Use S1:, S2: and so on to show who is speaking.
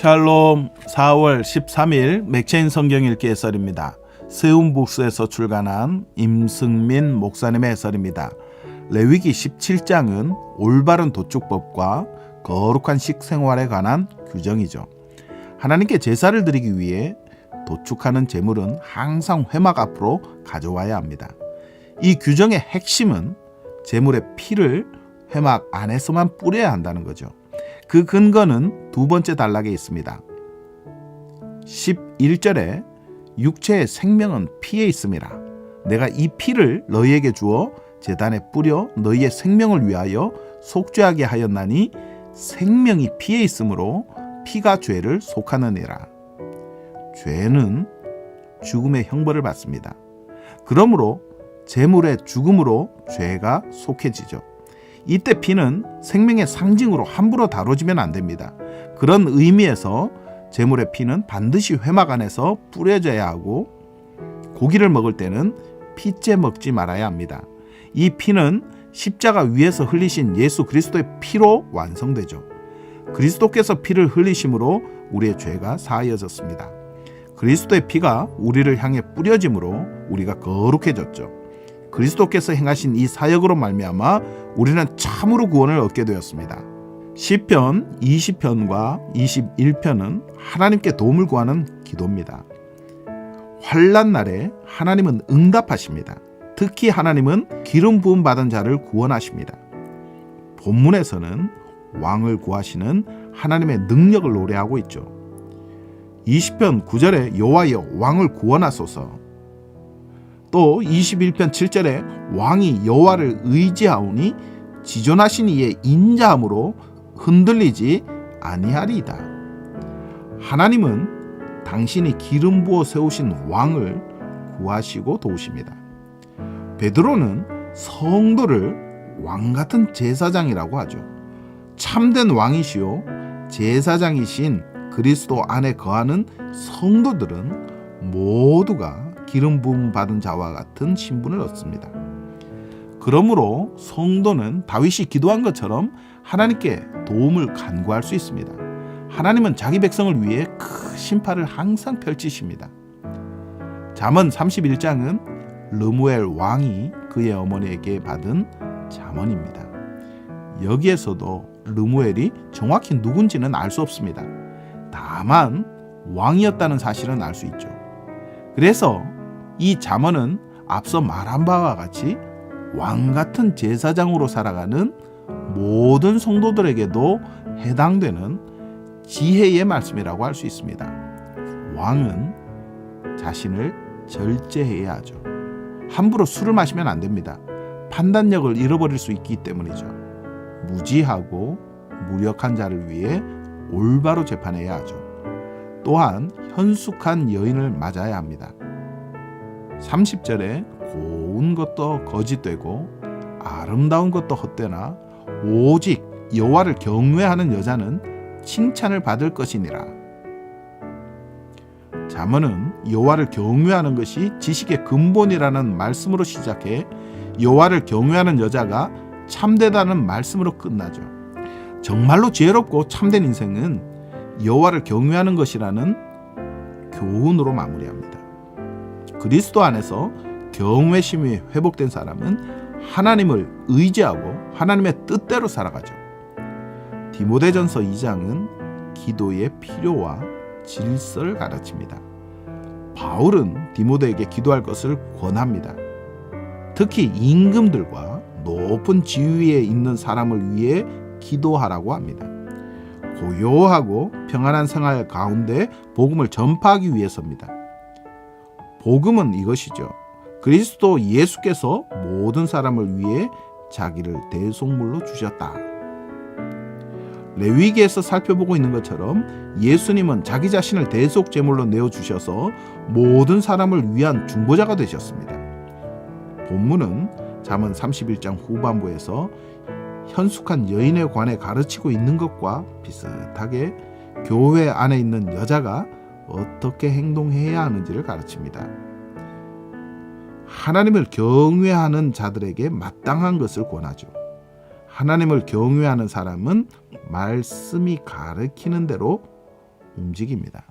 S1: 샬롬 4월 13일 맥체인 성경 읽기 해설입니다. 세운북스에서 출간한 임승민 목사님의 해설입니다. 레위기 17장은 올바른 도축법과 거룩한 식생활에 관한 규정이죠. 하나님께 제사를 드리기 위해 도축하는 제물은 항상 회막 앞으로 가져와야 합니다. 이 규정의 핵심은 제물의 피를 회막 안에서만 뿌려야 한다는 거죠. 그 근거는 두 번째 단락에 있습니다. 11절에 육체의 생명은 피에 있음이라. 내가 이 피를 너희에게 주어 재단에 뿌려 너희의 생명을 위하여 속죄하게 하였나니 생명이 피에 있으므로 피가 죄를 속하느니라. 죄는 죽음의 형벌을 받습니다. 그러므로 재물의 죽음으로 죄가 속해지죠. 이때 피는 생명의 상징으로 함부로 다뤄지면 안 됩니다. 그런 의미에서 제물의 피는 반드시 회막 안에서 뿌려져야 하고 고기를 먹을 때는 피째 먹지 말아야 합니다. 이 피는 십자가 위에서 흘리신 예수 그리스도의 피로 완성되죠. 그리스도께서 피를 흘리심으로 우리의 죄가 사하여졌습니다. 그리스도의 피가 우리를 향해 뿌려짐으로 우리가 거룩해졌죠. 그리스도께서 행하신 이 사역으로 말미암아 우리는 참으로 구원을 얻게 되었습니다. 시편 20편과 21편은 하나님께 도움을 구하는 기도입니다. 환란 날에 하나님은 응답하십니다. 특히 하나님은 기름 부음 받은 자를 구원하십니다. 본문에서는 왕을 구하시는 하나님의 능력을 노래하고 있죠. 20편 9절에 여호와여 왕을 구원하소서. 또 21편 7절에 왕이 여호와를 의지하오니 지존하신 이의 인자함으로 흔들리지 아니하리이다. 하나님은 당신이 기름 부어 세우신 왕을 구하시고 도우십니다. 베드로는 성도를 왕 같은 제사장이라고 하죠. 참된 왕이시요 제사장이신 그리스도 안에 거하는 성도들은 모두가 기름 부음 받은 자와 같은 신분을 얻습니다. 그러므로 성도는 다윗이 기도한 것처럼 하나님께 도움을 간구할 수 있습니다. 하나님은 자기 백성을 위해 큰 심판을 항상 펼치십니다. 잠언 31장은 르무엘 왕이 그의 어머니에게 받은 잠언입니다. 여기에서도 르무엘이 정확히 누군지는 알 수 없습니다. 다만 왕이었다는 사실은 알 수 있죠. 그래서 이 잠언은 앞서 말한 바와 같이 왕 같은 제사장으로 살아가는 모든 성도들에게도 해당되는 지혜의 말씀이라고 할 수 있습니다. 왕은 자신을 절제해야 하죠. 함부로 술을 마시면 안 됩니다. 판단력을 잃어버릴 수 있기 때문이죠. 무지하고 무력한 자를 위해 올바로 재판해야 하죠. 또한 현숙한 여인을 맞아야 합니다. 30절에 고운 것도 거짓되고 아름다운 것도 헛되나 오직 여호와를 경외하는 여자는 칭찬을 받을 것이니라. 잠언은 여호와를 경외하는 것이 지식의 근본이라는 말씀으로 시작해 여호와를 경외하는 여자가 참되다는 말씀으로 끝나죠. 정말로 지혜롭고 참된 인생은 여호와를 경외하는 것이라는 교훈으로 마무리합니다. 그리스도 안에서 경외심이 회복된 사람은 하나님을 의지하고 하나님의 뜻대로 살아가죠. 디모데전서 2장은 기도의 필요와 질서를 가르칩니다. 바울은 디모데에게 기도할 것을 권합니다. 특히 임금들과 높은 지위에 있는 사람을 위해 기도하라고 합니다. 고요하고 평안한 생활 가운데 복음을 전파하기 위해서입니다. 복음은 이것이죠. 그리스도 예수께서 모든 사람을 위해 자기를 대속물로 주셨다. 레위기에서 살펴보고 있는 것처럼 예수님은 자기 자신을 대속 제물로 내어 주셔서 모든 사람을 위한 중보자가 되셨습니다. 본문은 잠언 31장 후반부에서 현숙한 여인에 관해 가르치고 있는 것과 비슷하게 교회 안에 있는 여자가 어떻게 행동해야 하는지를 가르칩니다. 하나님을 경외하는 자들에게 마땅한 것을 권하죠. 하나님을 경외하는 사람은 말씀이 가르치는 대로 움직입니다.